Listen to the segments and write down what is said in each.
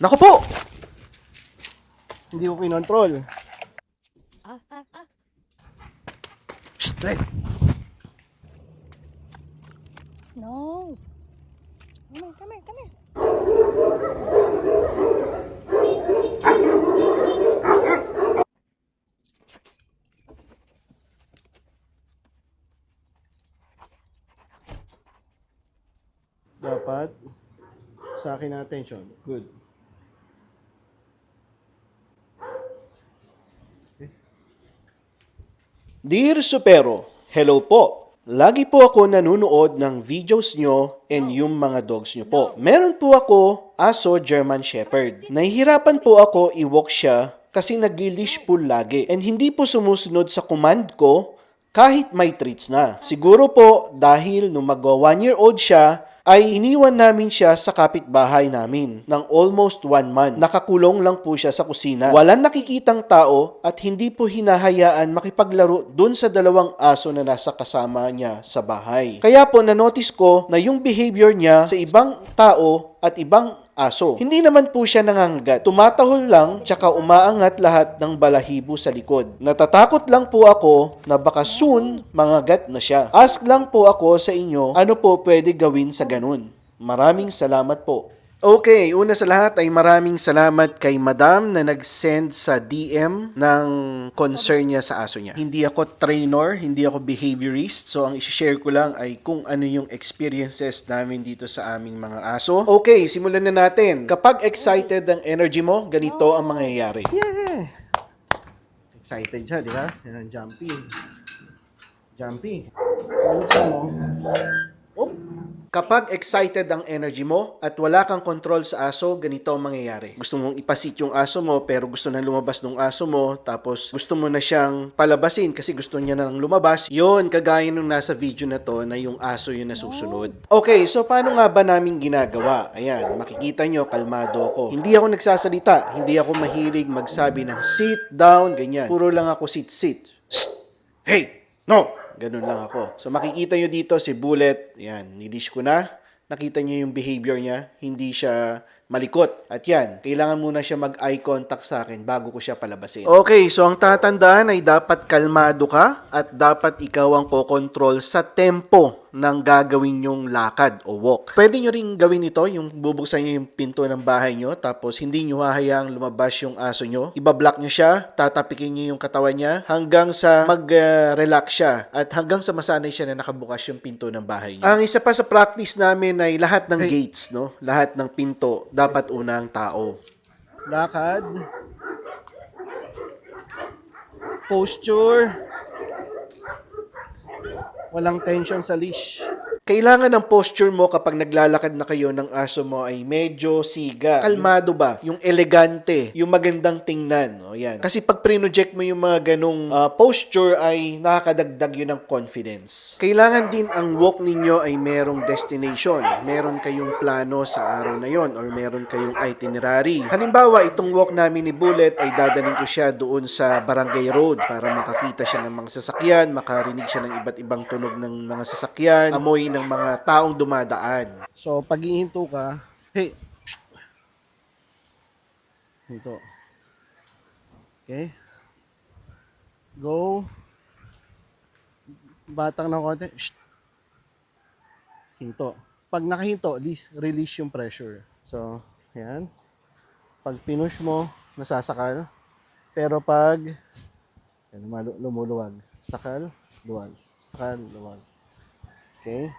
Naku po! Hindi ko kinontrol. Shh! Hey! No. Come here, come here, come here. Dapat sa akin na attention. Good. Dear Supero, hello po. Lagi po ako nanonood ng videos nyo and yung mga dogs nyo po. Meron po ako aso German Shepherd. Nahihirapan po ako i-walk siya kasi nagli-leash po lagi and hindi po sumusunod sa command ko kahit may treats na. Siguro po dahil nung magwa one year old siya, ay iniwan namin siya sa kapitbahay namin ng almost one month. Nakakulong lang po siya sa kusina. Walang nakikitang tao at hindi po hinahayaan makipaglaro dun sa dalawang aso na nasa kasama niya sa bahay. Kaya po na-notice ko na yung behavior niya sa ibang tao at ibang aso. Hindi naman po siya nangangagat. Tumatahol lang tsaka umaangat lahat ng balahibo sa likod. Natatakot lang po ako na baka soon mangagat na siya. Ask lang po ako sa inyo ano po pwede gawin sa ganun. Maraming salamat po. Okay, una sa lahat ay maraming salamat kay Madam na nag-send sa DM ng concern niya sa aso niya. Hindi ako trainer, hindi ako behaviorist, so ang i-share ko lang ay kung ano yung experiences namin dito sa aming mga aso. Okay, simulan na natin. Kapag excited ang energy mo, ganito ang mangyayari. Yeah! Excited siya, di ba? Yan, jumpy. Jumpy. Buksan mo. Kapag excited ang energy mo at wala kang control sa aso, ganito ang mangyayari. Gusto mong ipasit yung aso mo pero gusto nang lumabas ng aso mo tapos gusto mo na siyang palabasin kasi gusto niya nang lumabas. Yon kagaya nung nasa video na to na yung aso yung nasusunod. Okay, so paano nga ba namin ginagawa? Ayan, makikita nyo, kalmado ako. Hindi ako nagsasalita, hindi ako mahilig magsabi ng sit down, ganyan. Puro lang ako sit, sit. Shh! Hey! No! Ganun lang ako. So makikita nyo dito si Bullet, yan, nilish ko na. Nakita nyo yung behavior niya, hindi siya malikot. At yan, kailangan muna siya mag-eye contact sa akin bago ko siya palabasin. Okay, so ang tatandaan ay dapat kalmado ka at dapat ikaw ang kokontrol sa tempo ng gagawin yung lakad o walk. Pwede nyo rin gawin ito, yung bubuksan nyo yung pinto ng bahay nyo, tapos hindi nyo hahayaang lumabas yung aso nyo. Ibablock nyo siya, tatapikin nyo yung katawan niya, hanggang sa mag-relax siya, at hanggang sa masanay siya na nakabukas yung pinto ng bahay niya. Ang isa pa sa practice namin ay lahat ng gates, no? Lahat ng pinto, dapat unang tao. Lakad. Posture. Walang tension sa leash. Kailangan ng posture mo kapag naglalakad na kayo ng aso mo ay medyo siga. Kalmado ba? Yung elegante, yung magandang tingnan. O yan. Kasi pag project mo yung mga ganong ah, posture ay nakakadagdag yun ng confidence. Kailangan din ang walk ninyo ay merong destination. Meron kayong plano sa araw na yon or meron kayong itinerary. Halimbawa, itong walk namin ni Bullet ay dadaling ko siya doon sa Barangay Road para makakita siya ng mga sasakyan, makarinig siya ng iba't ibang tunog ng mga sasakyan, amoy ng mga taong dumadaan. So, pag ihinto ka, hey, hinto. Okay. Go. Batang ng konti. Shh. Hinto. Pag nakahinto, release yung pressure. So, yan. Pag pinush mo, nasasakal. Pero pag yan, lumuluwag. Sakal, luwag. Sakal, luwag. Okay?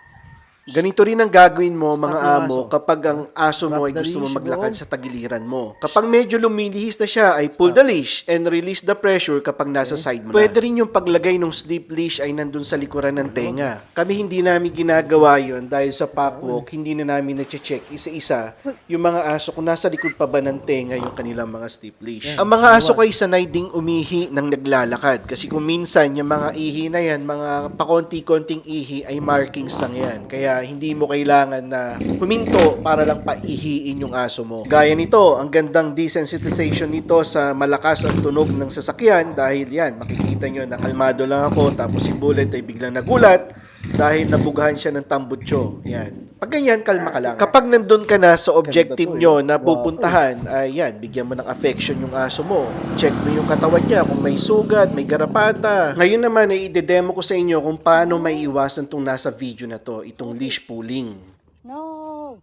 Ganito rin ang gagawin mo, Stop mga yung amo, aso. kapag ang aso mo ay the gusto mo leash, maglakad doon. sa tagiliran mo. Kapag medyo lumilihis na siya, ay pull the leash and release the pressure kapag nasa side mo na. Pwede rin yung paglagay ng sleep leash ay nandun sa likuran ng tenga. Kami hindi namin ginagawa yon dahil sa packwalk, hindi na namin na-check isa-isa yung mga aso kung nasa likod pa ba ng tenga yung kanilang mga sleep leash. Ang mga aso ko ay sanay ding umihi ng naglalakad kasi kung minsan yung mga ihi na yan, mga pakonti-konting ihi ay markings lang yan. Kaya hindi mo kailangan na huminto para lang paihiin yung aso mo. Gaya nito, ang gandang desensitization nito sa malakas ang tunog ng sasakyan dahil yan, makikita nyo na kalmado lang ako tapos si Bullet ay biglang nagulat dahil nabugahan siya ng tambutso. Yan. Pag ganyan, kalma ka lang. Kapag nandun ka na sa objective nyo na pupuntahan, ay yan, bigyan mo ng affection yung aso mo. Check mo yung katawan niya kung may sugat, may garapata. Ngayon naman ay ide-demo ko sa inyo kung paano may iwasan tong nasa video na to, itong leash pulling. No.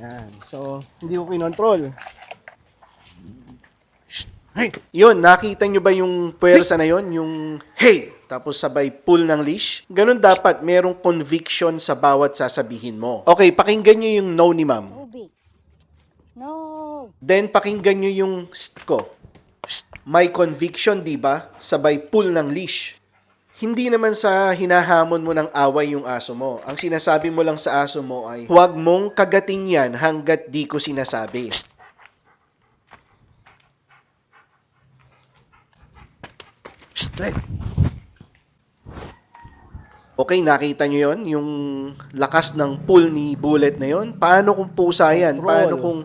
Yan. So, hindi ko kinontrol. Yun, nakita nyo ba yung puwersa na yon Yung, hey! Tapos sabay pull ng leash. Ganun dapat, merong conviction sa bawat sasabihin mo. Okay, pakinggan nyo yung no ni ma'am. No. Then, pakinggan nyo yung st ko. May conviction, di ba? Sabay pull ng leash. Hindi naman sa hinahamon mo ng away yung aso mo. Ang sinasabi mo lang sa aso mo ay, huwag mong kagatin yan hanggat di ko sinasabi. Okay, nakita nyo yon Yung lakas ng pull ni Bullet na yon Paano kung pusa yan? Control. Paano kung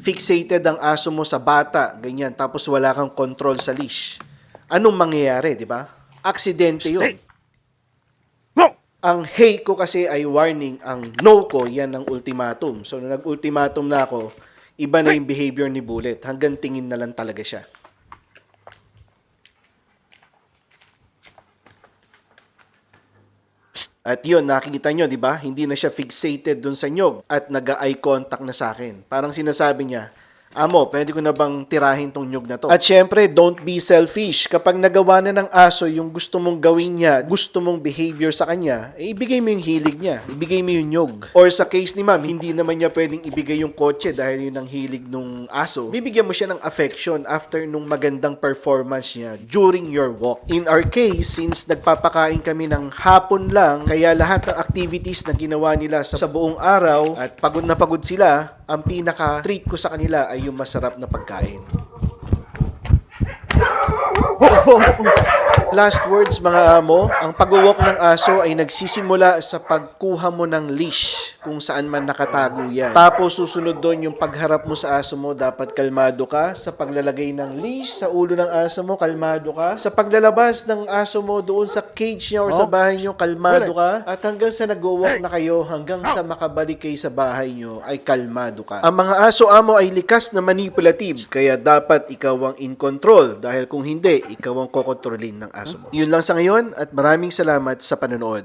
fixated ang aso mo sa bata, ganyan, tapos wala kang control sa leash? Anong mangyayari, di ba? Aksidente yun. Ang hey ko kasi ay warning, ang no ko, yan ang ultimatum. So, nung nag-ultimatum na ako, iba na yung behavior ni Bullet. Hanggang tingin na lang talaga siya. At yun, nakikita nyo, di ba? Hindi na siya fixated dun sa nyog at nag-eye contact na sa akin. Parang sinasabi niya, Amo, pwede ko na bang tirahin tong nyog na to? At syempre, don't be selfish. Kapag nagawa na ng aso yung gusto mong gawin niya, gusto mong behavior sa kanya, eh, ibigay mo yung hilig niya. Ibigay mo yung nyog. Or sa case ni ma'am, hindi naman niya pwedeng ibigay yung kotse dahil yun ang hilig nung aso. Bibigyan mo siya ng affection after nung magandang performance niya during your walk. In our case, since nagpapakain kami ng hapon lang, kaya lahat ng activities na ginawa nila sa, sa buong araw at pagod na pagod sila, ang pinaka-treat ko sa kanila ay yung masarap na pagkain. Last words mga amo, ang pag-walk ng aso ay nagsisimula sa pagkuha mo ng leash kung saan man nakatago yan. Tapos susunod doon yung pagharap mo sa aso mo, dapat kalmado ka. Sa paglalagay ng leash sa ulo ng aso mo, kalmado ka. Sa paglalabas ng aso mo doon sa cage niya or sa Oh. bahay niyo, kalmado ka. At hanggang sa nag-walk na kayo, hanggang sa makabalik kayo sa bahay niyo, ay kalmado ka. Ang mga aso amo ay likas na manipulative, kaya dapat ikaw ang in control dahil kung hindi, ikaw ang kokontrolin ng aso. Yun lang sa ngayon at maraming salamat sa panonood.